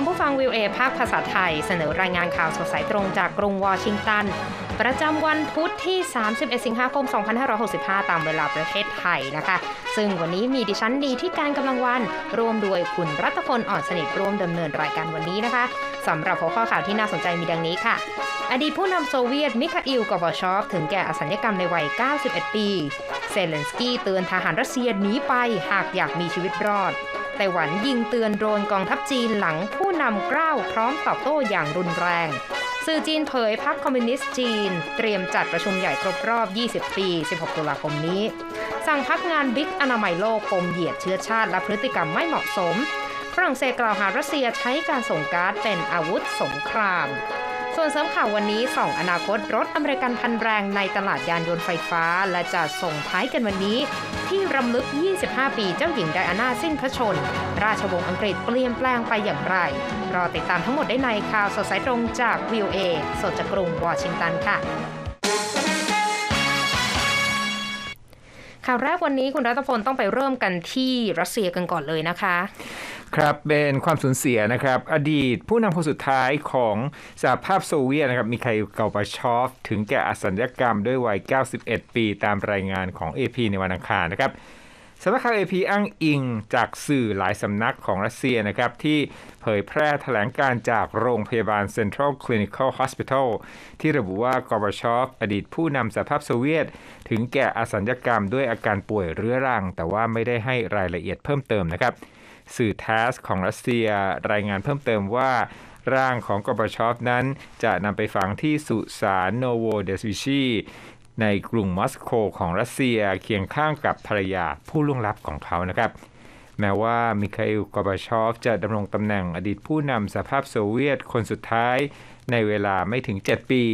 คุณผู้ฟังวิวเอภาคภาษาไทย เสนอรายงานข่าวสดสายตรงจากกรุงวอชิงตัน ประจำวันพุธที่ 31 สิงหาคม 2565 ตามเวลาประเทศไทยนะคะ ซึ่งวันนี้มีดิฉันดีที่การกำลังวันรวมด้วยคุณรัตพลอ่อนสนิทร่วมดำเนินรายการวันนี้นะคะสำหรับหัวข้อข่าวที่น่าสนใจมีดังนี้ค่ะ อดีตผู้นำโซเวียตมิคาอิลกอร์บชอฟถึงแก่อสัญญกรรมในวัย 91 ปี เซเลนสกี้เตือนทหารรัสเซียหนีไปหากอยากมีชีวิตรอดไต้หวันยิงเตือนโดรนกองทัพจีนหลังผู้ นำกล้าวพร้อมตอบโต้อย่างรุนแรง สื่อจีนเผยพรรคคอมมิวนิสต์จีน เตรียมจัดประชุมใหญ่ครบรอบ 20 ปี 16 ตุลาคมนี้ สั่งพักงานบิ๊กอนามัยโลกปมเหยียดเชื้อชาติ และพฤติกรรมไม่เหมาะสม ฝรั่งเศสกล่าวหารัสเซียใช้การส่งก๊าซเป็นอาวุธสงคราม ส่วนเสริมข่าววันนี้ส่องอนาคตรถอเมริกันพันแรงในตลาดยานยนต์ไฟฟ้า และจะส่งท้ายกันวันนี้ ที่รำลึก 25 ปีเจ้าหญิงไดอาน่าสิ้นพระชน ราชวงศ์อังกฤษเปลี่ยนแปลงไปอย่างไร รอติดตามทั้งหมดได้ในข่าวสดสายตรงจากวิวเอสดจากกรุงวอชิงตันค่ะข่าวแรกวันนี้คุณรัตพลต้องไปเริ่มกันที่รัสเซียกันก่อนเลยนะคะ ครับเป็นความสูญเสียนะครับ อดีตผู้นำคนสุดท้ายของสหภาพโซเวียตนะครับมีใครเกาบาชอฟ ถึงแก่อสัญญกรรมด้วยวัย 91 ปีตามรายงานของ AP ในวันอังคารนะครับสำนักข่าว AP อ้างอิงจากสื่อหลายสำนักของรัสเซียนะครับที่เผยแพร่แถลงการจากโรงพยาบาล Central Clinical Hospital ที่ระบุว่ากอบาชอฟอดีตผู้นำสหภาพโซเวียต ถึงแก่อสัญญกรรมด้วยอาการป่วยเรื้อรัง แต่ว่าไม่ได้ให้รายละเอียดเพิ่มเติมนะครับ สื่อทสของรัสเซียรายงานเพิ่มเติมว่าร่างของกอบชอฟนั้นจะนำไปฝังที่สุสานโนโวเดสวิชีในกรุงมอสโกของรัสเซียเคียงข้างกับภรรยาผู้ล่วงลับของเขานะครับแม้ว่ามิคาอิลกอบาชอฟจะดำรงตำแหน่งอดีตผู้นำสหภาพโซเวียตคนสุดท้ายในเวลาไม่ถึง 7 ปี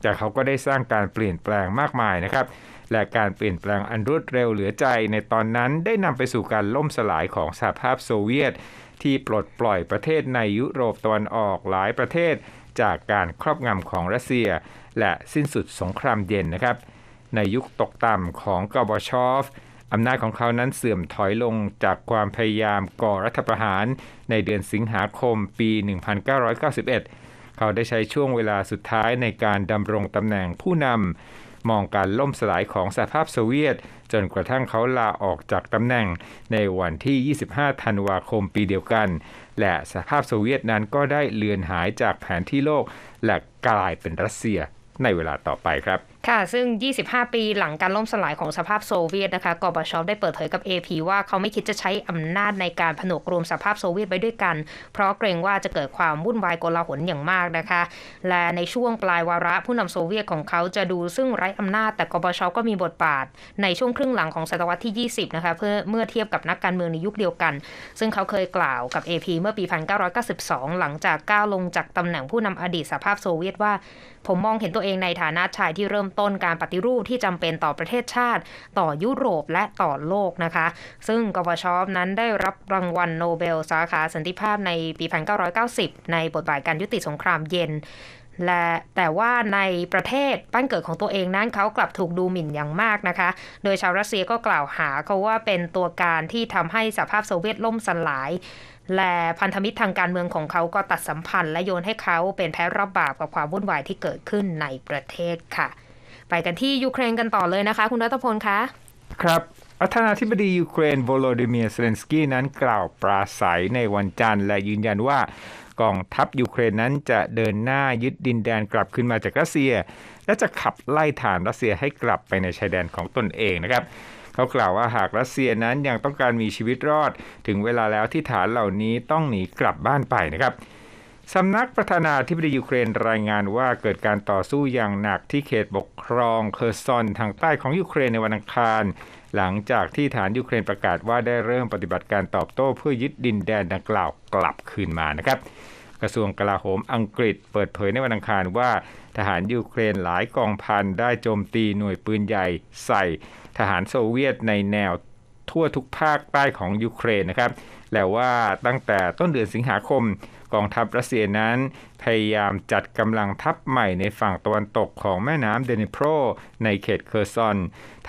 แต่เขาก็ได้สร้างการเปลี่ยนแปลงมากมายนะครับ และการเปลี่ยนแปลงอันรวดเร็วเหลือใจในตอนนั้นได้นำไปสู่การล่มสลายของสหภาพโซเวียต ที่ปลดปล่อยประเทศในยุโรปตะวันออกหลายประเทศ จากการครอบงำของรัสเซีย และสิ้นสุดสงครามเย็นนะครับ ในยุคตกต่ำของกอบชอฟอำนาจของเขานั้นเสื่อมถอยลงจากความพยายามก่อรัฐประหาร ในเดือนสิงหาคมปี 1991 เขาได้ใช้ช่วงเวลาสุดท้ายในการดำรงตำแหน่งผู้นำ มองการล่มสลายของสหภาพโซเวียต จนกระทั่งเขาลาออกจากตำแหน่งในวันที่ 25 ธันวาคมปีเดียวกัน และสหภาพโซเวียตนั้นก็ได้เลือนหายจากแผนที่โลก และกลายเป็นรัสเซียในเวลาต่อไปครับ ค่ะ ซึ่ง 25 ปีหลังการล่มสลายของสภาพโซเวียตนะคะกอบชอฟได้เปิดเผยกับ AP ว่าเขาไม่คิดจะใช้อำนาจในการผนวกรวมสภาพโซเวียตไว้ด้วยกัน เพราะเกรงว่าจะเกิดความวุ่นวายโกลาหลอย่างมากนะคะ และในช่วงปลายวาระผู้นำโซเวียตของเขาจะดูซึ่งไร้อำนาจ แต่กอบชอฟก็มีบทบาท ในช่วงครึ่งหลังของศตวรรษที่ 20 นะคะ เพื่อเมื่อเทียบกับนักการเมืองในยุคเดียวกัน ซึ่งเขาเคยกล่าวกับ AP เมื่อปี 1992 หลังจากก้าวลงจากตำแหน่งผู้นำอดีตสภาพโซเวียตว่า ผมมองเห็นตัวเองในฐานะชายที่เริ่มต้นการปฏิรูปที่จำเป็นต่อประเทศชาติ ต่อยุโรปและต่อโลกนะคะ ซึ่งกวชอฟนั้นได้รับรางวัลโนเบลสาขาสันติภาพในปี 1990 ในบทบาทการยุติสงครามเย็นและแต่ว่าในประเทศบ้านเกิดของตัวเองนั้นเขากลับถูกดูหมิ่นอย่างมากนะคะ โดยชาวรัสเซียก็กล่าวหาเขาว่าเป็นตัวการที่ทำให้สหภาพโซเวียตล่มสลาย และพันธมิตรทางการเมืองของเขาก็ตัดสัมพันธ์และโยนให้เขาเป็นแพ้รับบาปกับความวุ่นวายที่เกิดขึ้นในประเทศค่ะ ไปกันที่ยูเครนกันต่อเลยนะคะ คุณรัตพลคะ ครับประธานาธิบดียูเครนโวโลดิเมียร์เซเลนสกี้นั้นกล่าวปราศัยในวันจันทร์และยืนยันว่ากองทัพยูเครนนั้นจะเดินหน้ายึดดินแดนกลับขึ้นมาจากรัสเซีย และจะขับไล่ฐานรัสเซียให้กลับไปในชายแดนของตนเองนะครับ เขากล่าวว่าหากรัสเซียนั้นยังต้องการมีชีวิตรอด ถึงเวลาแล้วที่ฐานเหล่านี้ต้องหนีกลับบ้านไปนะครับ สำนักประธานาธิบดียูเครนรายงานว่าเกิดการต่อสู้อย่างหนักที่เขตปกครองเคอร์ซอนทางใต้ของยูเครนในวันอังคาร หลังจากที่ฐานยูเครนประกาศว่าได้เริ่มปฏิบัติการตอบโต้เพื่อยึดดินแดนดังกล่าวกลับคืนมานะครับ กระทรวงกลาโหมอังกฤษเปิดเผยในวันอังคารว่า ทหารยูเครนหลายกองพันได้โจมตีหน่วยปืนใหญ่ใส่ ทหารโซเวียตในแนวทั่วทุกภาคใต้ของยูเครนนะครับ แล้วว่าตั้งแต่ต้นเดือนสิงหาคม กองทัพรัสเซียนั้น พยายามจัดกำลังทัพใหม่ในฝั่งตะวันตกของแม่น้ำเดนิโปรในเขตเคอร์ซอน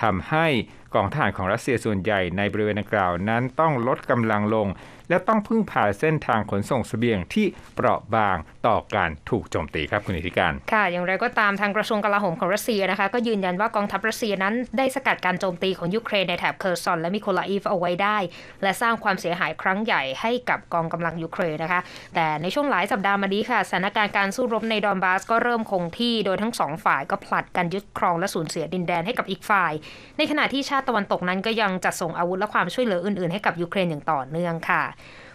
ทำให้กองทหารของรัสเซียส่วนใหญ่ในบริเวณดังกล่าวนั้นต้องลดกำลังลง และต้องพึ่งพาเส้นทางขนส่งเสบียงที่เปราะบางต่อการถูกโจมตีครับคุณอิทธิการ ค่ะ อย่างไรก็ตามทางกระทรวงกลาโหมของรัสเซียนะคะก็ยืนยันว่ากองทัพรัสเซียนั้นได้สกัดการโจมตีของยูเครนในแถบเคอร์ซอนและมิโคลาอีฟเอาไว้ได้ และสร้างความเสียหายครั้งใหญ่ให้กับกองกำลังยูเครนนะคะ แต่ในช่วงหลายสัปดาห์มานี้ค่ะสถานการณ์การสู้รบในดอนบาสก็เริ่มคงที่โดยทั้งสองฝ่ายก็ผลัดกันยึดครองและสูญเสียดินแดนให้กับอีกฝ่าย ในขณะที่ชาติตะวันตกนั้นก็ยังจัดส่งอาวุธและความช่วยเหลืออื่นๆให้กับยูเครนอย่างต่อเนื่องค่ะ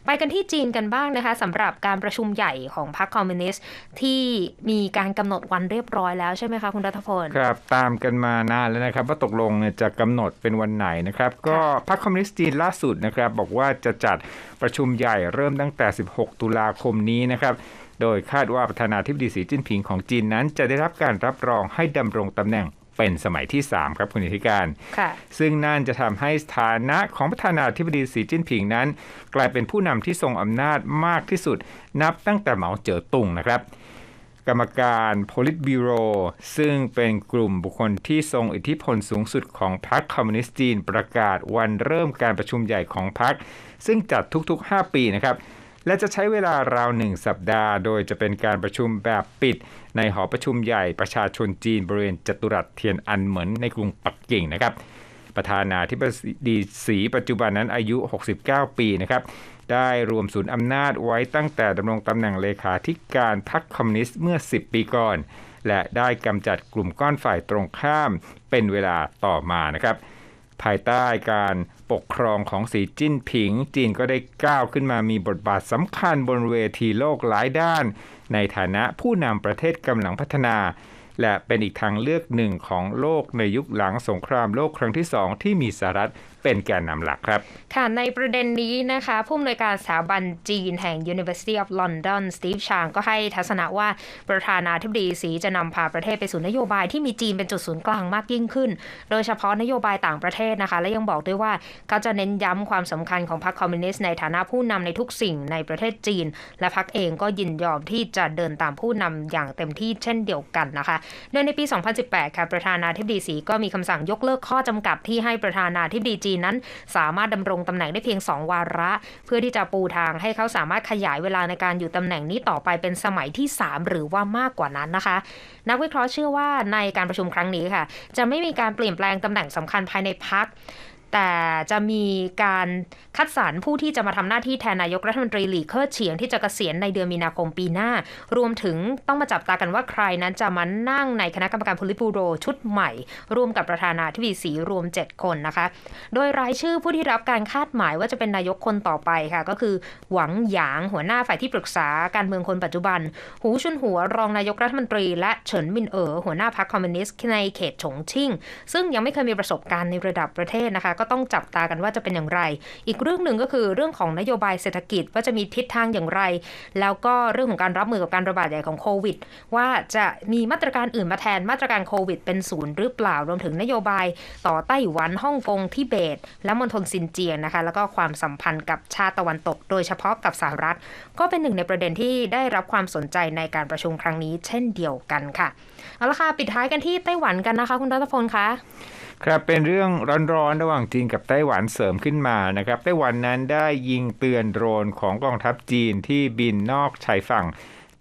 ไปกันที่จีนกันบ้างนะคะสำหรับการประชุมใหญ่ของพรรคคอมมิวนิสต์ที่มีการกำหนดวันเรียบร้อยแล้วใช่ไหมคะคุณรัฐพลครับตามกันมานานแล้วนะครับ ว่าตกลงจะกำหนดเป็นวันไหนนะครับ ก็พรรคคอมมิวนิสต์จีนล่าสุดนะครับ บอกว่าจะจัดประชุมใหญ่เริ่มตั้งแต่ 16 ตุลาคมนี้นะครับโดยคาดว่าประธานาธิบดีสีจิ้นผิงของจีนนั้น จะได้รับการรับรองให้ดำรงตำแหน่ง เป็นสมัยที่ 3 ครับคุณอิทธิการค่ะซึ่งนั่นจะทำให้สถานะของประธานาธิบดีสีจิ้นผิงนั้น กลายเป็นผู้นำที่ทรงอำนาจมากที่สุด นับตั้งแต่เหมาเจ๋อตุงนะครับ กรรมการโพลิตบิโร ซึ่งเป็นกลุ่มบุคคลที่ทรงอิทธิพลสูงสุดของพรรคคอมมิวนิสต์จีนประกาศวันเริ่มการประชุมใหญ่ของพรรคซึ่งจัดทุกๆ 5 ปีนะครับ และจะใช้เวลาราวหนึ่งสัปดาห์ โดยจะเป็นการประชุมแบบปิด ในหอประชุมใหญ่ประชาชนจีนบริเวณจัตุรัสเทียนอันเหมือนในกรุงปักกิ่งนะครับ ประธานาธิบดีสีปัจจุบันนั้นอายุ 69 ปีนะครับได้รวมศูนย์อำนาจไว้ตั้งแต่ดำรงตำแหน่งเลขาธิการพรรคคอมมิวนิสต์เมื่อ 10 ปีก่อน และได้กำจัดกลุ่มก้อนฝ่ายตรงข้ามเป็นเวลาต่อมานะครับ ภายใต้การ ปกครองของสีจิ้นผิง จีนก็ได้ก้าวขึ้นมามีบทบาทสำคัญบนเวทีโลกหลายด้าน ในฐานะผู้นำประเทศกำลังพัฒนา และเป็นอีกทางเลือกหนึ่งของโลกในยุคหลังสงครามโลกครั้งที่สองที่มีสหรัฐ เป็นแกนนำหลักครับ ค่ะ ในประเด็นนี้นะคะผู้อำนวยการสถาบันจีนแห่ง University of London สตีฟชางก็ให้ทัศนะว่าประธานาธิบดีสีจะนำพาประเทศไปสู่นโยบายที่มีจีนเป็นจุดศูนย์กลางมากยิ่งขึ้น โดยเฉพาะนโยบายต่างประเทศนะคะ และยังบอกด้วยว่าเขาจะเน้นย้ำความสำคัญของพรรคคอมมิวนิสต์ในฐานะผู้นำในทุกสิ่งในประเทศจีน และพรรคเองก็ยินยอมที่จะเดินตามผู้นำอย่างเต็มที่เช่นเดียวกันนะคะ โดยในปี 2018 ค่ะประธานาธิบดีสีก็มีคำสั่งยกเลิกข้อจำกัดที่ให้ประธานาธิบดีจีนนั้น สามารถดำรงตำแหน่งได้เพียง 2 วาระ เพื่อที่จะปูทางให้เขาสามารถขยายเวลาในการอยู่ตำแหน่งนี้ต่อไปเป็นสมัยที่ 3 หรือว่ามากกว่านั้นนะคะ นักวิเคราะห์เชื่อว่าในการประชุมครั้งนี้ค่ะ จะไม่มีการเปลี่ยนแปลงตำแหน่งสำคัญภายในพัก แต่จะมีการคัดสรรผู้ที่จะมาทำหน้าที่แทนนายกรัฐมนตรีหลีเคิร์เฉียงที่จะเกษียณในเดือนมีนาคมปีหน้า รวมถึงต้องมาจับตากันว่าใครนั้นจะมานั่งในคณะกรรมการพลิบูโรชุดใหม่ ร่วมกับประธานาธิบดีสีรวม 7 คนนะคะ โดยรายชื่อผู้ที่รับการคาดหมายว่าจะเป็นนายกคนต่อไปค่ะ ก็คือหวังหยางหัวหน้าฝ่ายที่ปรึกษาการเมืองคนปัจจุบัน หูชุนหัวรองนายกรัฐมนตรี และเฉินมินเอ๋อหัวหน้าพรรคคอมมิวนิสต์ในเขตฉงชิ่ง ซึ่งยังไม่เคยมีประสบการณ์ในระดับประเทศนะคะก็ต้องจับตากันว่าจะเป็นอย่างไร อีกเรื่องหนึ่งก็คือเรื่องของนโยบายเศรษฐกิจว่าจะมีทิศทางอย่างไร แล้วก็เรื่องของการรับมือกับการระบาดใหญ่ของโควิด ว่าจะมีมาตรการอื่นมาแทนมาตรการโควิด เป็นศูนย์หรือเปล่ารวมถึงนโยบายต่อไต้หวันฮ่องกงทิเบต และมณฑลซินเจียงนะคะแล้วก็ความสัมพันธ์กับชาติตะวันตก โดยเฉพาะกับสหรัฐ ก็เป็นหนึ่งในประเด็นที่ได้รับความสนใจในการประชุมครั้งนี้ เช่นเดียวกันค่ะเอาละค่ะปิดท้ายกันที่ไต้หวันกันนะคะ คุณรัตพลคะ ครับเป็นเรื่องร้อนๆระหว่างจีนกับไต้หวันเสริมขึ้นมานะครับ ไต้หวันนั้นได้ยิงเตือนโดรนของกองทัพจีนที่บินนอกชายฝั่ง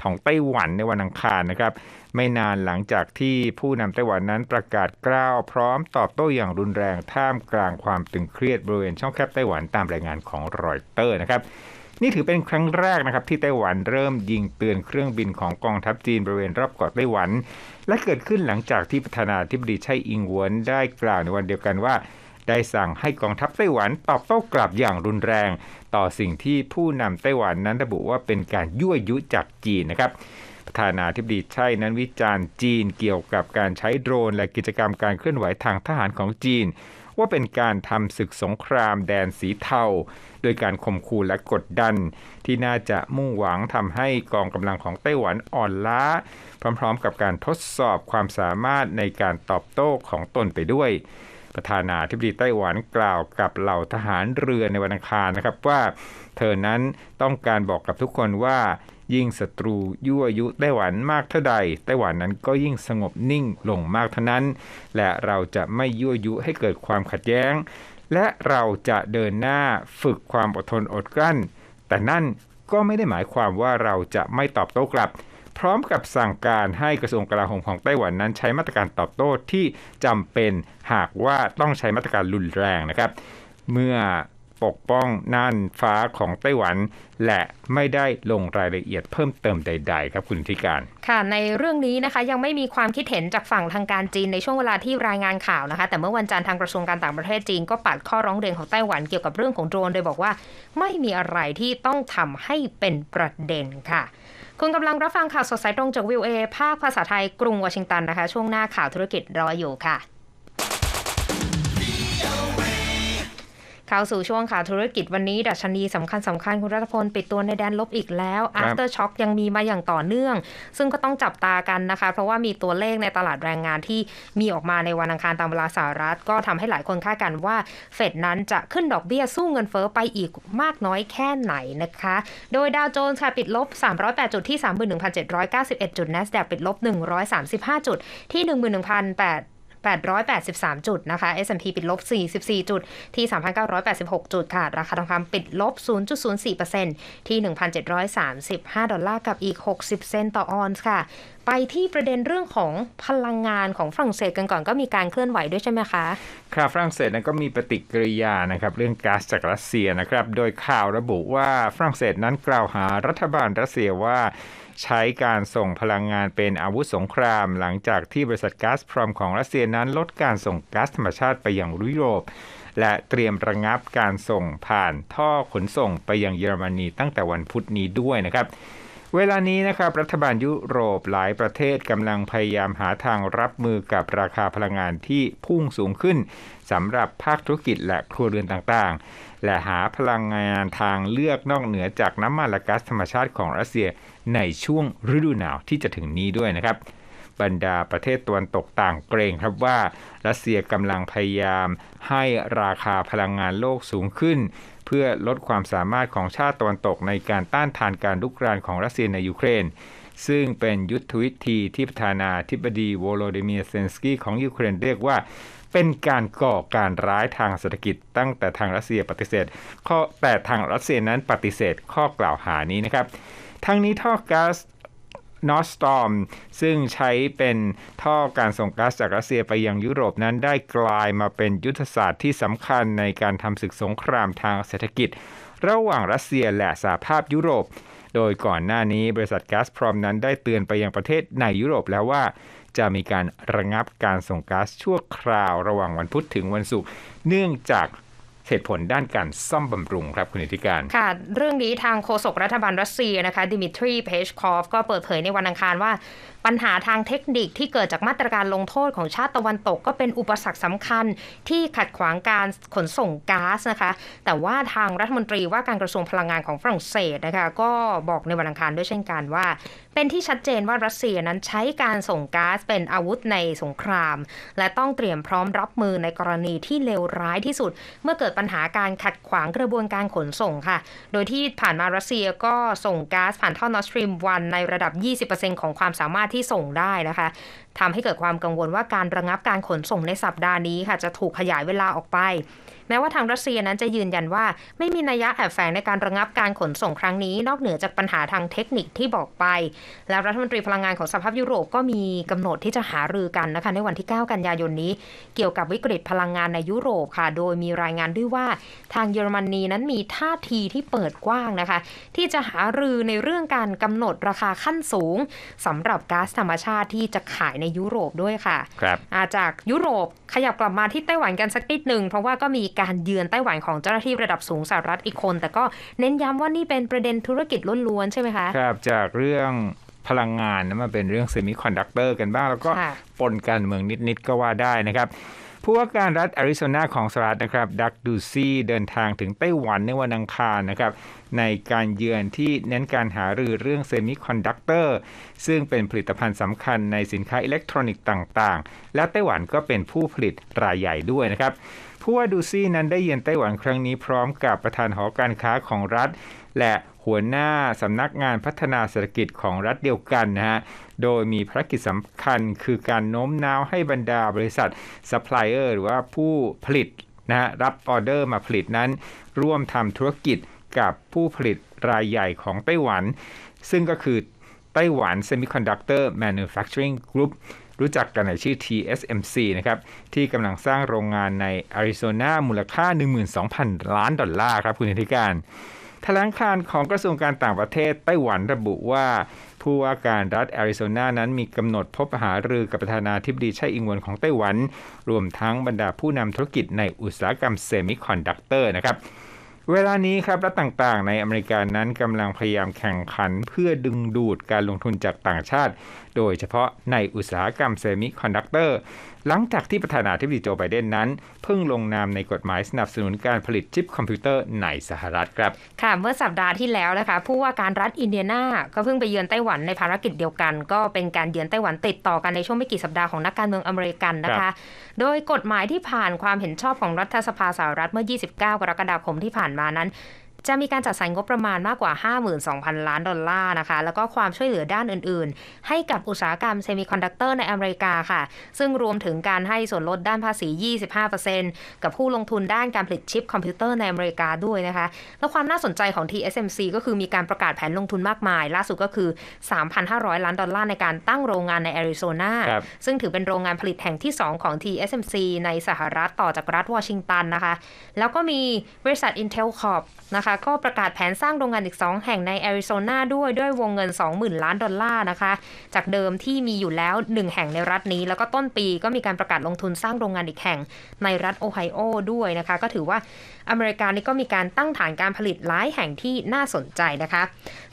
ของไต้หวันในวันอังคารนะครับ ไม่นานหลังจากที่ผู้นำไต้หวันนั้นประกาศกล้าวพร้อมตอบโต้อย่างรุนแรงท่ามกลางความตึงเครียดบริเวณช่องแคบไต้หวันตามรายงานของรอยเตอร์นะครับ นี่ถือเป็นครั้งแรกนะครับที่ไต้หวันเริ่มยิงเตือนเครื่องบินของกองทัพจีนบริเวณรอบเกาะไต้หวัน และเกิดขึ้นหลังจากที่ประธานาธิบดีไช่อิงหวนได้กล่าวในวันเดียวกันว่า ได้สั่งให้กองทัพไต้หวันตอบโต้กลับอย่างรุนแรง ต่อสิ่งที่ผู้นำไต้หวันนั้นระบุว่าเป็นการยั่วยุจากจีนนะครับประธานาธิบดีไช่นั้นวิจารณ์จีนเกี่ยวกับการใช้โดรน และกิจกรรมการเคลื่อนไหวทางทหารของจีน ว่าเป็นการทำศึกสงครามแดนสีเทาโดยการข่มขู่และกดดัน ที่น่าจะมุ่งหวังทำให้กองกำลังของไต้หวันอ่อนล้า พร้อมๆ กับการทดสอบความสามารถในการตอบโต้ของตนไปด้วย ประธานาธิบดีไต้หวันกล่าวกับเหล่าทหารเรือในวันอังคารนะครับว่า เธอนั้นต้องการบอกกับทุกคนว่า ยิ่งศัตรูยั่วยุไต้หวันมากเท่าใด ไต้หวันนั้นก็ยิ่งสงบนิ่งลงมากเท่านั้น และเราจะไม่ยั่วยุให้เกิดความขัดแย้ง และเราจะเดินหน้าฝึกความอดทนอดกลั้น แต่นั่นก็ไม่ได้หมายความว่าเราจะไม่ตอบโต้กลับ พร้อมกับสั่งการให้กระทรวงกลาโหมของไต้หวันนั้นใช้มาตรการตอบโต้ที่จำเป็นหากว่าต้องใช้มาตรการรุนแรงนะครับ เมื่อ ปกป้องน่านฟ้าของไต้หวัน และไม่ได้ลงรายละเอียดเพิ่มเติมใด ๆ ครับคุณธิการ ค่ะ ในเรื่องนี้นะคะยังไม่มีความคิดเห็นจากฝั่งทางการจีนในช่วงเวลาที่รายงานข่าวนะคะ แต่เมื่อวันจันทร์ทางกระทรวงการต่างประเทศจีนก็ปัดข้อร้องเรียนของไต้หวันเกี่ยวกับเรื่องของโดรน โดยบอกว่าไม่มีอะไรที่ต้องทำให้เป็นประเด็นค่ะคุณกำลังรับฟังข่าวสดสายตรงจากวิวเอภาคภาษาไทยกรุงวอชิงตันนะคะ ช่วงหน้าข่าวธุรกิจรออยู่ค่ะ เข้าสู่ช่วงข่าวธุรกิจวันนี้ ดัชนีสำคัญสำคัญคุณรัฐพล ปิดตัวในแดนลบอีกแล้วครับ after shock ยังมีมาอย่างต่อเนื่อง ซึ่งก็ต้องจับตากันนะคะ เพราะว่ามีตัวเลขในตลาดแรงงานที่มีออกมาในวันอังคารตามเวลาสหรัฐ ก็ทำให้หลายคนคาดกันว่าเฟดนั้นจะขึ้นดอกเบี้ยสู้เงินเฟ้อไปอีกมากน้อยแค่ไหนนะคะ โดยดาวโจนส์ค่ะปิดลบ 308 จุดที่ 31,791 จุด NASDAQ ปิดลบ 135 จุดที่ 11,800 883 จุดนะคะ S&P ปิดลบ 44 จุดที่ 3,986 จุดค่ะ ราคาทองคำปิดลบ 0.04%ที่ 1,735 ดอลลาร์กับอีก 60 เซนต์ต่อออนซ์ค่ะ ไปที่ประเด็นเรื่องของพลังงานของฝรั่งเศสกันก่อนก็มีการเคลื่อนไหวด้วยใช่ไหมคะข่าวฝรั่งเศสนั้นก็มีปฏิกิริยานะครับเรื่องก๊าซจากรัสเซียนะครับ โดยข่าวระบุว่าฝรั่งเศสนั้นกล่าวหารัฐบาลรัสเซียว่า ใช้การส่งพลังงานเป็นอาวุธสงคราม หลังจากที่บริษัทก๊าซพรอมของรัสเซียนั้นลดการส่งก๊าซธรรมชาติไปยังยุโรป และเตรียมระงับการส่งผ่านท่อขนส่งไปยังเยอรมนีตั้งแต่วันพุธนี้ด้วยนะครับ เวลานี้นะครับรัฐบาลยุโรปหลายประเทศกำลังพยายามหาทางรับมือกับราคาพลังงานที่พุ่งสูงขึ้นสำหรับภาคธุรกิจและครัวเรือนต่างๆ และหาพลังงานทางเลือกนอกเหนือจากน้ำมันและก๊าซธรรมชาติของรัสเซียในช่วงฤดูหนาวที่จะถึงนี้ด้วยนะครับบรรดาประเทศตะวันตกต่างเกรงครับว่า รัสเซียกำลังพยายามให้ราคาพลังงานโลกสูงขึ้น พื่อลดความสามารถของชาติตะวันตกในการต้านทานการลุกรานของรัสเซียในยูเครน ซึ่งเป็นยุทธวิธีที่ประธานาธิบดีโวโลดิเมียเซนสกี้ของยูเครนเรียกว่าเป็นการก่อการร้ายทางเศรษฐกิจตั้งแต่ทางรัสเซียปฏิเสธ ข้อแต่ทางรัสเซียนั้นปฏิเสธข้อกล่าวหานี้นะครับ ทั้งนี้ท่อก๊าซ นอสตอมซึ่งใช้เป็นท่อการส่งก๊าซจากรัสเซียไปยังยุโรปนั้นได้กลายมาเป็นยุทธศาสตร์ที่สำคัญในการทำศึกสงครามทางเศรษฐกิจ ระหว่างรัสเซียและสหภาพยุโรป โดยก่อนหน้านี้บริษัทก๊าซพรอมนั้นได้เตือนไปยังประเทศในยุโรปแล้วว่าจะมีการระงับการส่งก๊าซชั่วคราวระหว่างวันพุธถึงวันศุกร์เนื่องจาก เหตุผลด้านการซ่อมบำรุงครับคุณอิทธิการ ค่ะ เรื่องนี้ทางโฆษกรัฐบาลรัสเซียนะคะดิมิทรีเพชคอฟก็เปิดเผยในวันอังคารว่าปัญหาทางเทคนิคที่เกิดจากมาตรการลงโทษของชาติตะวันตกก็เป็นอุปสรรคสำคัญที่ขัดขวางการขนส่งก๊าซนะคะ แต่ว่าทางรัฐมนตรีว่าการกระทรวงพลังงานของฝรั่งเศสนะคะก็บอกในวันอังคารด้วยเช่นกันว่าเป็นที่ชัดเจนว่ารัสเซียนั้นใช้การส่งก๊าซเป็นอาวุธในสงคราม และต้องเตรียมพร้อมรับมือในกรณีที่เลวร้ายที่สุด เมื่อเกิดปัญหาการขัดขวางกระบวนการขนส่งค่ะ โดยที่ผ่านมารัสเซียก็ส่งก๊าซผ่านท่อ Nord Stream 1ในระดับ 20%ของความสามารถที่ส่งได้นะคะทำให้เกิดความกังวลว่าการระงับการขนส่งในสัปดาห์นี้ค่ะจะถูกขยายเวลาออกไป แม้ว่าทางรัสเซียนั้นจะยืนยันว่า ไม่มีนัยยะแอบแฝงในการระงับการขนส่งครั้งนี้ นอกเหนือจากปัญหาทางเทคนิคที่บอกไป และรัฐมนตรีพลังงานของสหภาพยุโรปก็มีกำหนดที่จะหารือกันนะคะในวันที่ 9 กันยายนนี้ เกี่ยวกับวิกฤตพลังงานในยุโรปค่ะ โดยมีรายงานด้วยว่าทางเยอรมนีนั้นมีท่าทีที่เปิดกว้างนะคะ ที่จะหารือในเรื่องการกำหนดราคาขั้นสูงสำหรับก๊าซธรรมชาติที่จะขายในยุโรปด้วยค่ะครับอาจากยุโรปขยับกลับมาที่ไต้หวันกันสักนิดหนึ่งเพราะว่าก็มีการเยือนไต้หวันของเจ้าหน้าที่ระดับสูงสหรัฐอีกคน แต่ก็เน้นย้ำว่านี่เป็นประเด็นธุรกิจล้วนๆใช่ไหมคะครับจากเรื่องพลังงานนะมาเป็นเรื่องเซมิคอนดักเตอร์กันบ้าง แล้วก็ค่ะปนการเมืองนิด ๆ ก็ว่าได้นะครับ ผู้ว่าการรัฐแอริโซนาของสหรัฐนะครับ ดักดูซี่เดินทางถึงไต้หวันในวันอังคารนะครับ ในการเยือนที่เน้นการหารือเรื่องเซมิคอนดักเตอร์ซึ่งเป็นผลิตภัณฑ์สำคัญในสินค้าอิเล็กทรอนิกส์ต่าง ๆ และไต้หวันก็เป็นผู้ผลิตรายใหญ่ด้วยนะครับ ผู้ว่าดูซี่นั้นได้เยือนไต้หวันครั้งนี้พร้อมกับประธานหอการค้าของรัฐ และหัวหน้าสำนักงานพัฒนาเศรษฐกิจของรัฐเดียวกันนะฮะ โดยมีภารกิจสำคัญคือการโน้มน้าวให้บรรดาบริษัทซัพพลายเออร์หรือว่าผู้ผลิตนะฮะรับออเดอร์มาผลิตนั้น ร่วมทำธุรกิจกับผู้ผลิตรายใหญ่ของไต้หวัน ซึ่งก็คือไต้หวัน Semiconductor Manufacturing Group รู้จักกันในชื่อ TSMC นะครับที่กำลังสร้างโรงงานในอาริโซนามูลค่า 12,000 ล้านดอลลาร์ครับคุณธิการแถลงการของกระทรวงการต่างประเทศไต้หวันระบุว่า ผู้ว่าการรัฐแอริโซนานั้นมีกำหนดพบหารือกับประธานาธิบดีไช่อิงวนของไต้หวัน รวมทั้งบรรดาผู้นำธุรกิจในอุตสาหกรรมเซมิคอนดักเตอร์นะครับ เวลานี้ครับรัฐต่างๆ ในอเมริกานั้นกำลังพยายามแข่งขันเพื่อดึงดูดการลงทุนจากต่างชาติ โดยเฉพาะในอุตสาหกรรมเซมิคอนดักเตอร์ หลังจากที่ประธานาธิบดีโจไบเดนนั้น เพิ่งลงนามในกฎหมายสนับสนุนการผลิตชิปคอมพิวเตอร์ในสหรัฐครับ ค่ะ เมื่อสัปดาห์ที่แล้วนะคะ ผู้ว่าการรัฐอินเดียนาก็เพิ่งไปเยือนไต้หวันในภารกิจเดียวกัน ก็เป็นการเยือนไต้หวันติดต่อกันในช่วงไม่กี่สัปดาห์ของนักการเมืองอเมริกันนะครัคะบโดยกฎหมายที่ผ่านความเห็นชอบของรัฐสภาสหรัฐเมื่อ 29 กรกฎาคมที่ผ่านมานั้น จะมีการจัดสรรงบประมาณมากกว่า 52,000 ล้านดอลลาร์นะคะ แล้วก็ความช่วยเหลือด้านอื่นๆ ให้กับอุตสาหกรรมเซมิคอนดักเตอร์ในอเมริกาค่ะ ซึ่งรวมถึงการให้ส่วนลดด้านภาษี 25%กับผู้ลงทุนด้านการผลิตชิปคอมพิวเตอร์ในอเมริกาด้วยนะคะ แล้วความน่าสนใจของ TSMC ก็คือมีการประกาศแผนลงทุนมากมาย ล่าสุดก็คือ 3,500 ล้านดอลลาร์ในการตั้งโรงงานในแอริโซนาครับซึ่งถือเป็นโรงงานผลิตแห่งที่ 2 ของ TSMC ในสหรัฐต่อจากรัฐวอชิงตันนะคะ แล้วก็มีบริษัท Intel Corp นะคะก็ประกาศแผนสร้างโรงงานอีก 2 แห่งในแอริโซนาด้วยด้วยวงเงิน 20,000 ล้านดอลลาร์นะคะ จากเดิมที่มีอยู่แล้ว 1 แห่งในรัฐนี้ แล้วก็ต้นปีก็มีการประกาศลงทุนสร้างโรงงานอีกแห่งในรัฐโอไฮโอด้วยนะคะ ก็ถือว่าอเมริกานี่ก็มีการตั้งฐานการผลิตหลายแห่งที่น่าสนใจนะคะ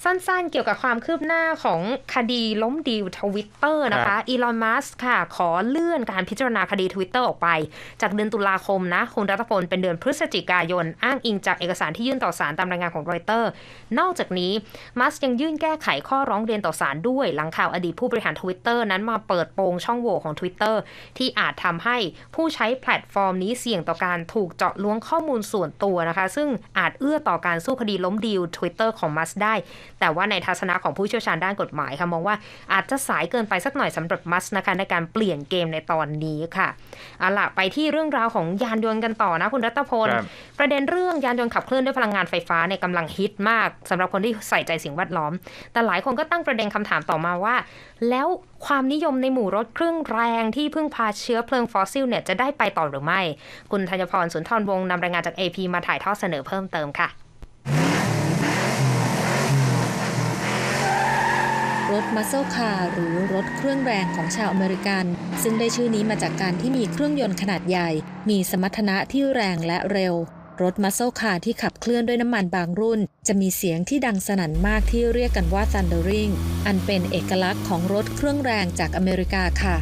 สั้นๆเกี่ยวกับความคืบหน้าของคดีล้มดีลทวิตเตอร์นะคะอีลอนมัสค่ะ ขอเลื่อนการพิจารณาคดี Twitter ออกไป จากเดือนตุลาคมนะคุณรัตพลเป็นเดือนพฤศจิกายน อ้างอิงจากเอกสารที่ยื่นต่อศาลตามรายงานของรอยเตอร์ นอกจากนี้มัสยังยื่นแก้ไขข้อร้องเรียนต่อศาลด้วย หลังข่าวอดีตผู้บริหาร Twitter นั้นมาเปิดโปงช่องโหว่ของ Twitter ที่อาจทำให้ผู้ใช้แพลตฟอร์มนี้เสี่ยงต่อการถูกเจาะล้วงข้อมูลส่วนตัวนะคะ ซึ่งอาจเอื้อต่อการสู้คดีล้มดีล Twitter ของมัสได้ แต่ว่าในทัศนะของผู้เชี่ยวชาญด้านกฎหมายค่ะมองว่าอาจจะสายเกินไปสักหน่อยสำหรับมัสนะคะในการเปลี่ยนเกมในตอนนี้ค่ะเอาล่ะไปที่เรื่องราวของยานยนต์กันต่อนะคุณรัตพลครับประเด็นเรื่องยานยนต์ขับเคลื่อนด้วยพลังงานไฟฟ้าเนี่ยกำลังฮิตมากสำหรับคนที่ใส่ใจสิ่งแวดล้อม แต่หลายคนก็ตั้งประเด็นคำถามต่อมาว่า แล้วความนิยมในหมู่รถเครื่องแรงที่พึ่งพาเชื้อเพลิงฟอสซิลเนี่ยจะได้ไปต่อหรือไม่ คุณธัญพรสุนทรวงศ์นำรายงานจาก AP มาถ่ายทอดเสนอเพิ่มเติมค่ะรถมัสเซลคาร์หรือรถเครื่องแรงของชาวอเมริกัน ซึ่งได้ชื่อนี้มาจากการที่มีเครื่องยนต์ขนาดใหญ่ มีสมรรถนะที่แรงและเร็ว รถมัสเซลคาร์ที่ขับเคลื่อนด้วยน้ำมันบางรุ่น จะมีเสียงที่ดังสนั่นมากที่เรียกกันว่า thundering อันเป็นเอกลักษณ์ของรถเครื่องแรงจากอเมริกาค่ะ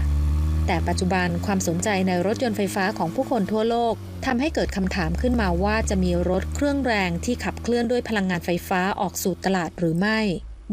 แต่ปัจจุบันความสนใจในรถยนต์ไฟฟ้าของผู้คนทั่วโลกทำให้เกิดคำถามขึ้นมาว่าจะมีรถเครื่องแรงที่ขับเคลื่อนด้วยพลังงานไฟฟ้าออกสู่ตลาดหรือไม่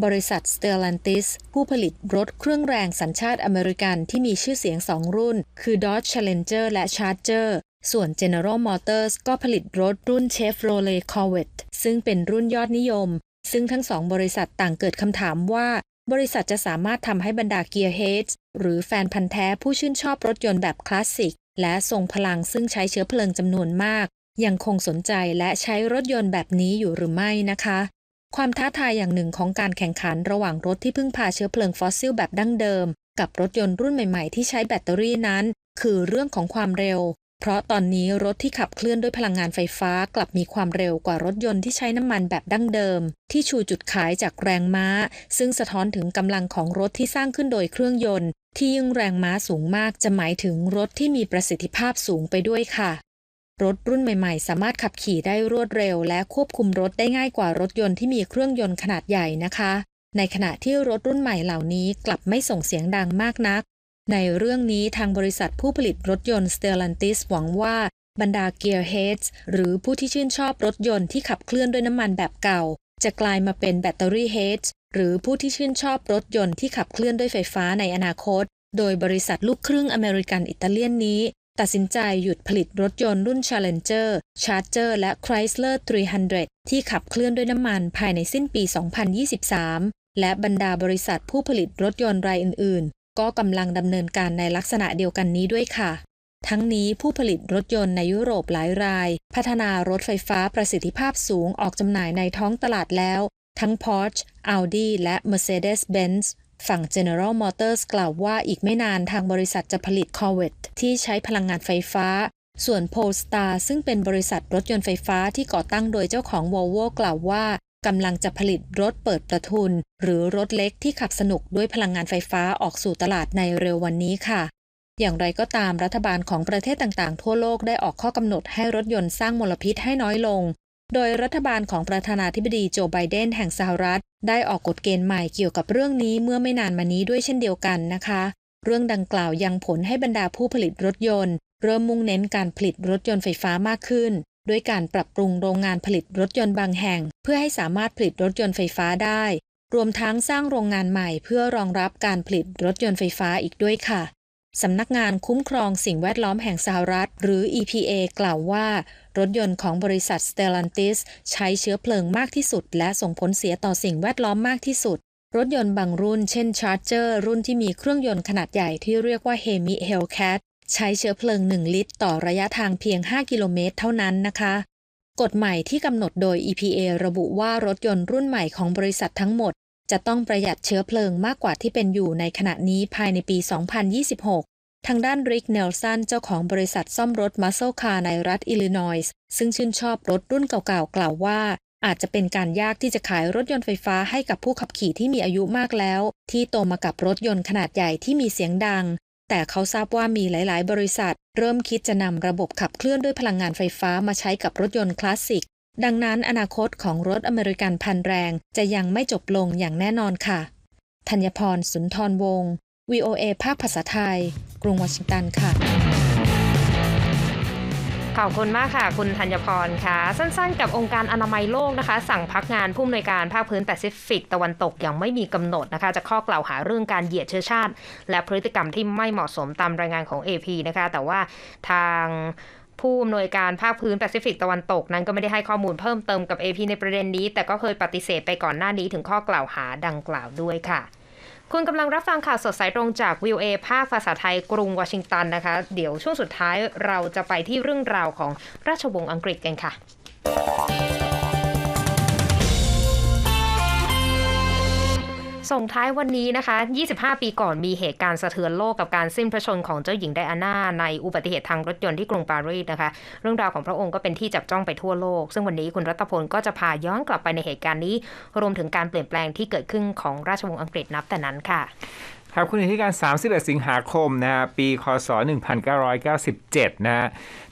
บริษัท Stellantis ผู้ผลิตรถเครื่องแรงสัญชาติอเมริกันที่มีชื่อเสียง2รุ่น คือ Dodge Challenger และ Charger ส่วน General Motors ก็ผลิตรถรุ่น Chevrolet Corvette ซึ่งเป็นรุ่นยอดนิยม ซึ่งทั้งสองบริษัทต่างเกิดคำถามว่า บริษัทจะสามารถทำให้บรรดา Gearheads หรือแฟนพันธ์แท้ผู้ชื่นชอบรถยนต์แบบคลาสสิก และทรงพลังซึ่งใช้เชื้อเพลิงจำนวนมาก ยังคงสนใจและใช้รถยนต์แบบนี้อยู่หรือไม่นะคะ ความท้าทายอย่างหนึ่งของการแข่งขันระหว่างรถที่พึ่งพาเชื้อเพลิงฟอสซิลแบบดั้งเดิม กับรถยนต์รุ่นใหม่ ๆ ที่ใช้แบตเตอรี่นั้น คือเรื่องของความเร็ว เพราะตอนนี้รถที่ขับเคลื่อนด้วยพลังงานไฟฟ้ากลับมีความเร็วกว่ารถยนต์ที่ใช้น้ำมันแบบดั้งเดิม ที่ชูจุดขายจากแรงม้า ซึ่งสะท้อนถึงกำลังของรถที่สร้างขึ้นโดยเครื่องยนต์ ที่ยิ่งแรงม้าสูงมากจะหมายถึงรถที่มีประสิทธิภาพสูงไปด้วยค่ะ รถรุ่นใหม่ๆ สามารถขับขี่ได้รวดเร็ว และควบคุมรถได้ง่ายกว่ารถยนต์ที่มีเครื่องยนต์ขนาดใหญ่นะคะ ในขณะที่รถรุ่นใหม่เหล่านี้กลับไม่ส่งเสียงดังมากนัก ในเรื่องนี้ทางบริษัทผู้ผลิตรถยนต์ Stellantis หวังว่าบรรดา Gearheads หรือผู้ที่ชื่นชอบรถยนต์ที่ขับเคลื่อนด้วยน้ำมันแบบเก่า จะกลายมาเป็นแบตเตอรี่ Heads หรือผู้ที่ชื่นชอบรถยนต์ที่ขับเคลื่อนด้วยไฟฟ้าในอนาคต โดยบริษัทลูกครึ่งอเมริกันอิตาเลียนนี้ ตัดสินใจหยุดผลิตรถยนต์รุ่น Challenger, Charger และ Chrysler 300 ที่ขับเคลื่อนด้วยน้ำมันภายในสิ้นปี 2023 และบรรดาบริษัทผู้ผลิตรถยนต์รายอื่น ก็กำลังดำเนินการในลักษณะเดียวกันนี้ด้วยค่ะ ทั้งนี้ผู้ผลิตรถยนต์ในยุโรปหลายราย พัฒนารถไฟฟ้าประสิทธิภาพสูงออกจำหน่ายในท้องตลาดแล้ว ทั้ง Porsche, Audi และ Mercedes-Benz ฝั่ง General Motors กล่าวว่าอีกไม่นานทางบริษัทจะผลิต Corvette ที่ใช้พลังงานไฟฟ้า ส่วน Polestar ซึ่งเป็นบริษัทรถยนต์ไฟฟ้าที่ก่อตั้งโดยเจ้าของ Volvo กล่าวว่า กำลังจะผลิตรถเปิดประทุน หรือรถเล็กที่ขับสนุกด้วยพลังงานไฟฟ้าออกสู่ตลาดในเร็ววันนี้ค่ะ อย่างไรก็ตามรัฐบาลของประเทศต่างๆ ทั่วโลกได้ออกข้อกำหนดให้รถยนต์สร้างมลพิษให้น้อยลง โดยรัฐบาลของประธานาธิบดีโจไบเดนแห่งสหรัฐ ได้ออกกฎเกณฑ์ใหม่เกี่ยวกับเรื่องนี้เมื่อไม่นานมานี้ด้วยเช่นเดียวกันนะคะ เรื่องดังกล่าวยังผลให้บรรดาผู้ผลิตรถยนต์ เริ่มมุ่งเน้นการผลิตรถยนต์ไฟฟ้ามากขึ้น ด้วยการปรับปรุงโรงงานผลิตรถยนต์บางแห่ง เพื่อให้สามารถผลิตรถยนต์ไฟฟ้าได้ รวมทั้งสร้างโรงงานใหม่เพื่อรองรับการผลิตรถยนต์ไฟฟ้าอีกด้วยค่ะสำนักงานคุ้มครองสิ่งแวดล้อมแห่งสหรัฐ หรือ EPA กล่าวว่า รถยนต์ของบริษัท Stellantis ใช้เชื้อเพลิงมากที่สุด และส่งผลเสียต่อสิ่งแวดล้อมมากที่สุด รถยนต์บางรุ่น เช่น Charger รุ่นที่มีเครื่องยนต์ขนาดใหญ่ที่เรียกว่า Hemi Hellcat ใช้เชื้อเพลิง 1 ลิตร ต่อระยะทางเพียง 5 กิโลเมตร เท่านั้นนะคะ กฎใหม่ที่กำหนดโดย EPA ระบุว่ารถยนต์รุ่นใหม่ของบริษัททั้งหมด จะต้องประหยัดเชื้อเพลิงมากกว่าที่เป็นอยู่ในขณะนี้ภายในปี 2026 ทางด้านริกเนลสันเจ้าของบริษัทซ่อมรถมัสเซคาในรัฐอิลลินอยส์ซึ่งชื่นชอบรถรุ่นเก่าๆกล่าวว่าอาจจะเป็นการยากที่จะขายรถยนต์ไฟฟ้าให้กับผู้ขับขี่ที่มีอายุมากแล้ว ที่โตมากับรถยนต์ขนาดใหญ่ที่มีเสียงดัง แต่เขาทราบว่ามีหลาย ๆ บริษัท เริ่มคิดจะนำระบบขับเคลื่อนด้วยพลังงานไฟฟ้ามาใช้กับรถยนต์คลาสสิก ดังนั้นอนาคตของรถอเมริกันพันแรง จะยังไม่จบลงอย่างแน่นอนค่ะธัญพรสุนทรวงศ์ VOA ภาคภาษาไทย กรุงวอชิงตันค่ะ ขอบคุณมากค่ะ คุณธัญพรค่ะ สั้นๆ กับองค์การอนามัยโลกนะคะ สั่งพักงานผู้อำนวยการภาคพื้นแปซิฟิกตะวันตกอย่างไม่มีกำหนดนะคะจะข้อกล่าวหาเรื่องการเหยียดเชื้อชาติ และพฤติกรรมที่ไม่เหมาะสมตามรายงานของ AP นะคะ แต่ว่าทางผู้อำนวยการภาคพื้นแปซิฟิกตะวันตกนั้นก็ไม่ได้ให้ข้อมูลเพิ่มเติมกับ AP ในประเด็นนี้ แต่ก็เคยปฏิเสธไปก่อนหน้านี้ถึงข้อกล่าวหาดังกล่าวด้วยค่ะ คุณกำลังรับฟังข่าวสดสายตรงจากวิวเอภาคภาษาไทยกรุงวอชิงตันนะคะ เดี๋ยวช่วงสุดท้ายเราจะไปที่เรื่องราวของราชวงศ์อังกฤษกันค่ะ ส่งท้ายวันนี้นะคะ 25 ปีก่อนมีเหตุการณ์สะเทือนโลกกับการสิ้นพระชนของเจ้าหญิงไดอาน่าในอุบัติเหตุทางรถยนต์ที่กรุงปารีสนะคะ เรื่องราวของพระองค์ก็เป็นที่จับจ้องไปทั่วโลก ซึ่งวันนี้คุณรัตพลก็จะพาย้อนกลับไปในเหตุการณ์นี้ รวมถึงการเปลี่ยนแปลงที่เกิดขึ้นของราชวงศ์อังกฤษนับแต่นั้นค่ะ ครับคุณที่การ31สิงหาคมนะฮะปีคศ 1997 นะฮะ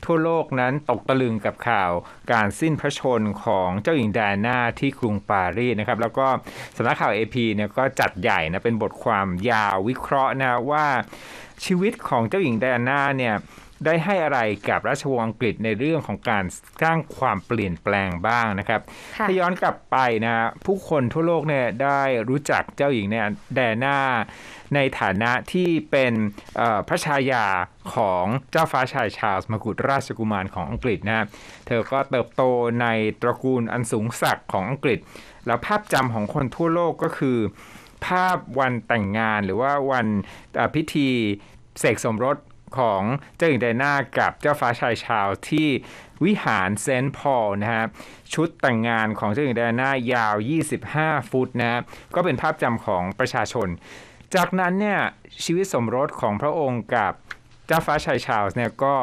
ทั่วโลกนั้นตกตะลึงกับข่าวการสิ้นพระชนของเจ้าหญิงไดอาน่าที่กรุงปารีสนะครับ แล้วก็สำนักข่าว AP เนี่ยก็จัดใหญ่นะเป็นบทความยาววิเคราะห์นะว่า ชีวิตของเจ้าหญิงไดอาน่าเนี่ยได้ให้อะไรกับราชวงศ์อังกฤษในเรื่องของการสร้างความเปลี่ยนแปลงบ้างนะครับค่ะถ้าย้อนกลับไปนะผู้คนทั่วโลกเนี่ยได้รู้จักเจ้าหญิงเนี่ยแดน่าในฐานะที่เป็นเอ่อพระชายาของเจ้าฟ้าชายชาร์ลส์มกุฎราชกุมารของอังกฤษนะเธอก็เติบโตในตระกูลอันสูงศักดิ์ของอังกฤษ แล้วภาพจำของคนทั่วโลกก็คือ ภาพวันแต่งงานหรือว่าวันพิธีเสกสมรสของเจ้าหญิงไดน่ากับเจ้าฟ้าชายชาร์ลส์ที่วิหารเซนต์พอลนะฮะชุดแต่งงานของเจ้าหญิงไดน่ายาว 25 ฟุตนะฮะก็เป็นภาพจำของประชาชน จากนั้นเนี่ยชีวิตสมรสของพระองค์กับเจ้าฟ้าชายชาร์ลส์เนี่ยก็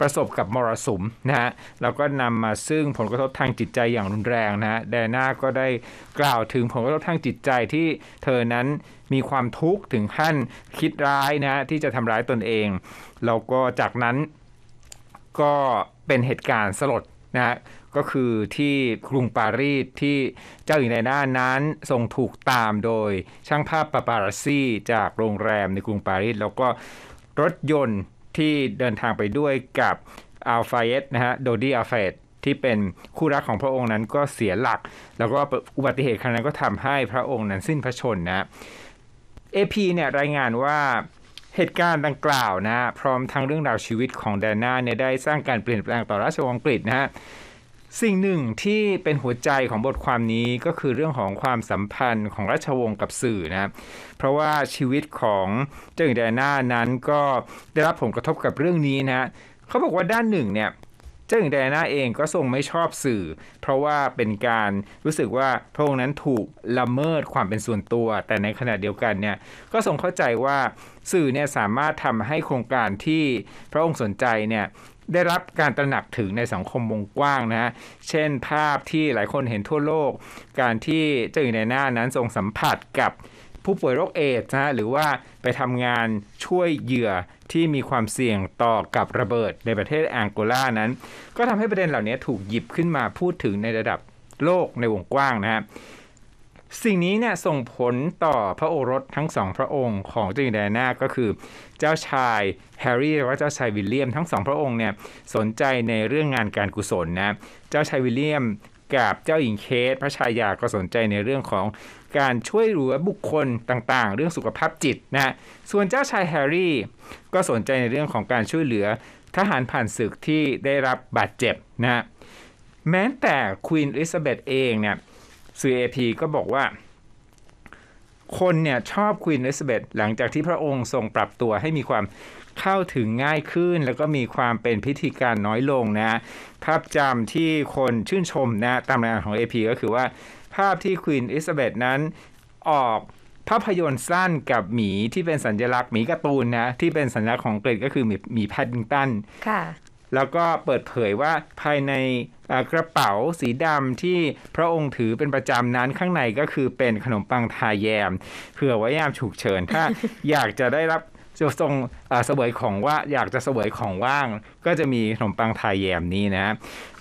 ประสบกับมรสุมนะฮะแล้วก็นำมาซึ่งผลกระทบทางจิตใจอย่างรุนแรงนะฮะแดน่าก็ได้กล่าวถึงผลกระทบทางจิตใจที่เธอนั้นมีความทุกข์ถึงขั้นคิดร้ายนะฮะที่จะทำร้ายตนเองแล้วก็จากนั้นก็เป็นเหตุการณ์สลดนะฮะก็คือที่กรุงปารีสที่เจ้าหญิงไดน่านั้นทรงถูกตามโดยช่างภาพปาปารัสซี่จากโรงแรมในกรุงปารีสแล้วก็รถยนต์ ที่เดินทางไปด้วยกับอัลฟาเอตนะฮะโดดี้อัลฟาเอตที่เป็นคู่รักของพระองค์นั้นก็เสียหลัก แล้วก็อุบัติเหตุครั้งนั้นก็ทำให้พระองค์นั้นสิ้นพระชนม์นะ AP เนี่ยรายงานว่าเหตุการณ์ดังกล่าวนะพร้อมทั้งเรื่องราวชีวิตของแดน่าเนี่ยได้สร้างการเปลี่ยนแปลงต่อราชวงศ์อังกฤษนะฮะ สิ่งหนึ่งที่เป็นหัวใจของบทความนี้ก็คือเรื่องของความสัมพันธ์ของราชวงศ์กับสื่อนะครับเพราะว่าชีวิตของเจ้าหญิงไดอาน่านั้นก็ได้รับผลกระทบกับเรื่องนี้นะฮะเขาบอกว่าด้านหนึ่งเนี่ยเจ้าหญิงไดอาน่าเองก็ทรงไม่ชอบสื่อ เพราะว่าเป็นการรู้สึกว่าพระองค์นั้นถูกละเมิดความเป็นส่วนตัว แต่ในขณะเดียวกันเนี่ยก็ทรงเข้าใจว่าสื่อเนี่ยสามารถทำให้โครงการที่พระองค์สนใจเนี่ย ได้รับการตระหนักถึงในสังคมวงกว้างนะฮะ เช่นภาพที่หลายคนเห็นทั่วโลก การที่เจ้าหญิงไดอาน่านั้นทรงสัมผัสกับผู้ป่วยโรคเอดส์นะฮะหรือว่าไปทำงานช่วยเหยื่อที่มีความเสี่ยงต่อกับระเบิดในประเทศแองโกลานั้น ก็ทำให้ประเด็นเหล่านี้ถูกหยิบขึ้นมาพูดถึงในระดับโลกในวงกว้างนะฮะ สิ่งนี้เนี่ยส่งผลต่อพระโอรสทั้งสองพระองค์ของเจ้าหญิงไดอาน่าก็คือเจ้าชายแฮร์รี่และเจ้าชายวิลเลียมทั้งสองพระองค์เนี่ยสนใจในเรื่องงานการกุศลนะเจ้าชายวิลเลียมกับเจ้าหญิงเคทพระชายาก็สนใจในเรื่องของการช่วยเหลือบุคคลต่างๆ เรื่องสุขภาพจิตนะส่วนเจ้าชายแฮร์รี่ก็สนใจในเรื่องของการช่วยเหลือทหารผ่านศึกที่ได้รับบาดเจ็บนะแม้แต่ควีนอลิซาเบธเองเนี่ย สื่อ AP ก็บอกว่า คนเนี่ยชอบควีนอลิซาเบธหลังจากที่พระองค์ทรงปรับตัวให้มีความเข้าถึงง่ายขึ้น แล้วก็มีความเป็นพิธีการน้อยลงนะ ภาพจำที่คนชื่นชมนะตามรายงานของ AP ก็คือว่าภาพที่ควีนอิซาเบธนั้นออกภาพยนตร์สั้นกับหมีที่เป็นสัญลักษณ์หมีการ์ตูนนะ ที่เป็นสัญลักษณ์ของอังกฤษก็คือหมีหมีแพดดิงตันค่ะ แล้วก็เปิดเผยว่าภายในกระเป๋าสีดำที่พระองค์ถือเป็นประจำนั้นข้างในก็คือเป็นขนมปังทาแยมเผื่อไว้ยามฉุกเฉินถ้าอยากจะได้รับจะทรงเสวยของว่าอยากจะเสวยของว่าง ก็จะมีขนมปังทายแยมนี้นะ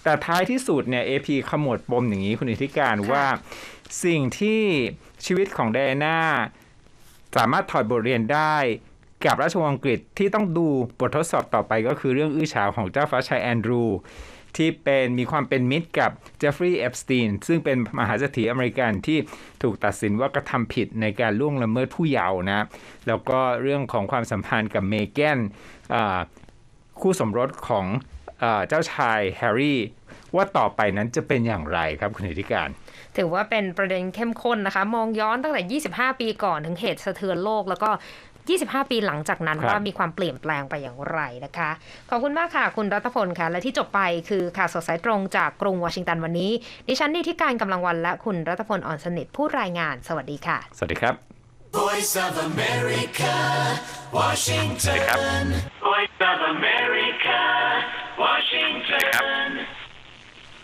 แต่ท้ายที่สุดเนี่ย AP ขมวดปมอย่างนี้คุณอิทธิการว่าสิ่งที่ชีวิตของไดอาน่าสามารถถอดบทเรียนได้ กับราชวงศ์อังกฤษที่ต้องดูบททดสอบต่อไปก็คือเรื่องอื้อฉาวของเจ้าฟ้าชายแอนดรูว์ที่เป็นมีความเป็นมิตรกับเจฟฟรีย์เอฟสตีนซึ่งเป็นมหาเศรษฐีอเมริกันที่ถูกตัดสินว่ากระทำผิดในการล่วงละเมิดผู้เยาว์นะ แล้วก็เรื่องของความสัมพันธ์กับเมแกนคู่สมรสของเจ้าชายแฮร์รี่ว่าต่อไปนั้นจะเป็นอย่างไรครับคุณธิการ ถือว่าเป็นประเด็นเข้มข้นนะคะ มองย้อนตั้งแต่ 25 ปีก่อนถึงเหตุสะเทือนโลก แล้วก็ 25 ปีหลังจากนั้นครับว่ามีความเปลี่ยนแปลงไปอย่างไรนะคะ ขอบคุณมากค่ะ คุณรัตพลค่ะ และที่จบไปคือข่าวสดสายตรงจากกรุงวอชิงตันวันนี้ ดิฉันนี่ที่การกำลังวันและคุณรัตพลอ่อนสนิทผู้รายงาน สวัสดีค่ะ สวัสดีครับ Voice of America, Washington. Voice of America, Washington.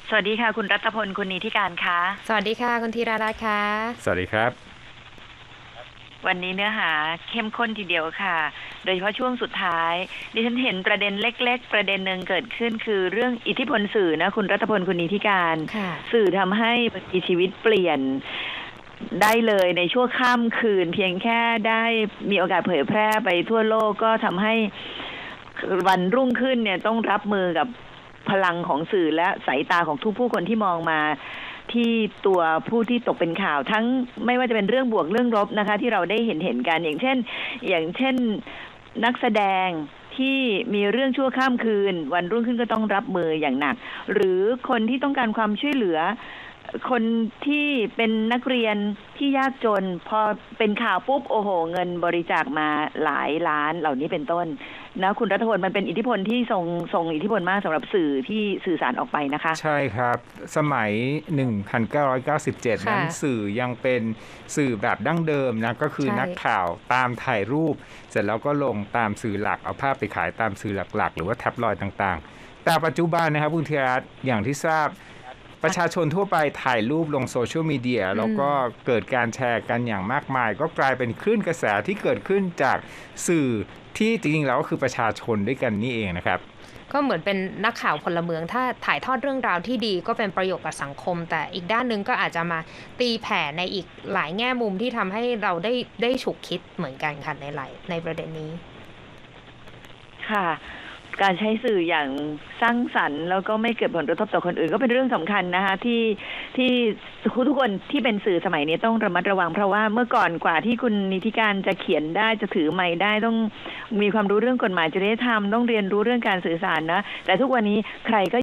สวัสดีค่ะ คุณรัตพลคุณนีทิการคะสวัสดีค่ะ คุณธีรารัตน์ค่ะ สวัสดีครับ วันนี้เนื้อหาเข้มข้นทีเดียวค่ะ โดยเฉพาะช่วงสุดท้าย ดิฉันเห็นประเด็นเล็ก ๆ ประเด็นหนึ่งเกิดขึ้นคือเรื่องอิทธิพลสื่อนะ คุณรัตพลคุณนีทิการค่ะสื่อทำให้บางทีชีวิตเปลี่ยนได้เลยในชั่วข้ามคืน เพียงแค่ได้มีโอกาสเผยแพร่ไปทั่วโลกก็ทำให้วันรุ่งขึ้นเนี่ยต้องรับมือกับพลังของสื่อและสายตาของทุกผู้คนที่มองมา ที่ตัวผู้ที่ตกเป็นข่าวทั้งไม่ว่าจะเป็นเรื่องบวกเรื่องลบนะคะ ที่เราได้เห็นเห็นกันอย่างเช่น อย่างเช่นนักแสดงที่มีเรื่องชั่วข้ามคืน วันรุ่งขึ้นก็ต้องรับมืออย่างหนัก หรือคนที่ต้องการความช่วยเหลือ คนที่เป็นนักเรียนที่ยากจน พอเป็นข่าวปุ๊บโอ้โห เงินบริจาคมาหลายล้านเหล่านี้เป็นต้นนะคุณรัฐพลมันเป็นอิทธิพลที่ทรงทรงอิทธิพลมากสำหรับสื่อที่สื่อสารออกไปนะคะ ใช่ครับ สมัย 1997 นั้นค่ะสื่อยังเป็นสื่อแบบดั้งเดิมนะก็คือใช่นักข่าวตามถ่ายรูป เสร็จแล้วก็ลงตามสื่อหลักเอาภาพไปขายตามสื่อหลักๆ หรือว่าแท็บลอยด์ต่างๆ แต่ปัจจุบันนะครับคุณธีรัตน์อย่างที่ทราบ ประชาชนทั่วไปถ่ายรูปลงโซเชียลมีเดียแล้วก็เกิดการแชร์กันอย่างมากมาย ก็กลายเป็นคลื่นกระแสที่เกิดขึ้นจากสื่อที่จริงๆแล้วก็คือประชาชนด้วยกันนี่เองนะครับก็เหมือนเป็นนักข่าวพลเมือง ถ้าถ่ายทอดเรื่องราวที่ดีก็เป็นประโยชน์กับสังคม แต่อีกด้านหนึ่งก็อาจจะมาตีแผ่ในอีกหลายแง่มุมที่ทำให้เราได้ได้ฉุกคิดเหมือนกันค่ะในหลายในประเด็นนี้ ค่ะ การใช้สื่ออย่างสร้างสรรค์ แล้วก็ไม่เกิดผลกระทบต่อคนอื่น ก็เป็นเรื่องสำคัญนะคะที่ที่ทุกคนที่เป็นสื่อสมัยนี้ต้องระมัดระวัง เพราะว่าเมื่อก่อนกว่าที่คุณนิติการจะเขียนได้จะถือไม้ได้ต้องมีความรู้เรื่องกฎหมายจริยธรรมต้องเรียนรู้เรื่องการสื่อสารนะแต่ทุกวันนี้ใครก็